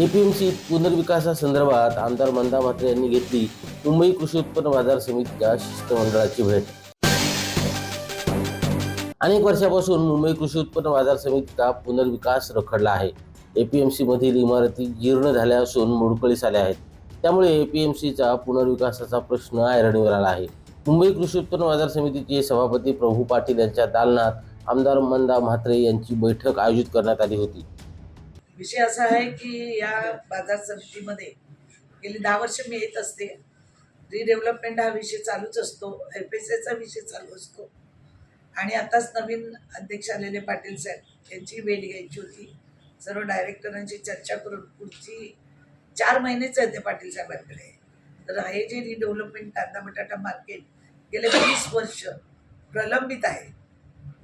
ए P M C पुनर्विकासासंदर्भात आमदार मंदा म्हात्रे यांनी घेतली मुंबई कृषी उत्पन्न बाजार समितीच्या शिष्टमंडळाची भेट. अनेक वर्षापासून मुंबई कृषी उत्पन्न बाजार समितीचा पुनर्विकास रखडला आहे. ए पी एम सीमधील इमारती जीर्ण झाल्या असून मोडकळीस आल्या आहेत. त्यामुळे ए पी एम सीचा पुनर्विकासाचा प्रश्न ऐरणीवर आला आहे. मुंबई कृषी उत्पन्न बाजार समितीचे सभापती प्रभू पाटील यांच्या दालनात आमदार मंदा म्हात्रे यांची बैठक आयोजित करण्यात आली होती. विषय असा आहे की या बाजार समितीमध्ये गेली दहा वर्ष मी येत असते. रिडेव्हलपमेंट हा विषय चालूच असतो. एफ एस एचा विषय चालू असतो. आणि आताच नवीन अध्यक्ष आलेले पाटील साहेब यांची भेट घ्यायची होती. सर्व डायरेक्टरांची चर्चा करून पुढची चार महिनेच आहे ते पाटील साहेबांकडे. तर हे जे रिडेव्हलपमेंट कांदा बटाटा मार्केट गेले वीस वर्ष प्रलंबित आहे.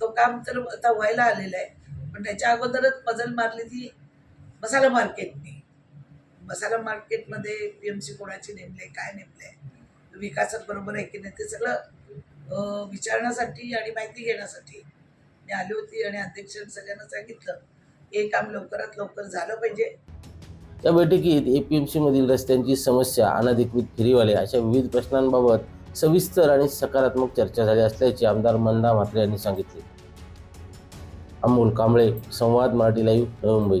तो काम तर आता व्हायला आलेलं आहे. पण त्याच्या अगोदरच मजल मारली ती मसाला मार्केटने मसाला मार्केटमध्ये पी एम सी कोणाची नेमले काय नेमले विकासात बरोबर आहे की नाही? ते सगळं विचारण्यासाठी आणि माहिती घेण्यासाठी मी आली होती आणि अध्यक्षांनी सगळ्यांना सांगितलं हे काम लवकरात लवकर झालं पाहिजे. या बैठकीत ए पी एम मधील रस्त्यांची समस्या अनधिकृत फेरीवाले अशा विविध प्रश्नांबाबत सविस्तर आणि सकारात्मक चर्चा झाली असल्याचे आमदार मंदा म्हात्रे यांनी सांगितले. अमोल कांबळे संवाद मराठी लाईव्ह नवी मुंबई.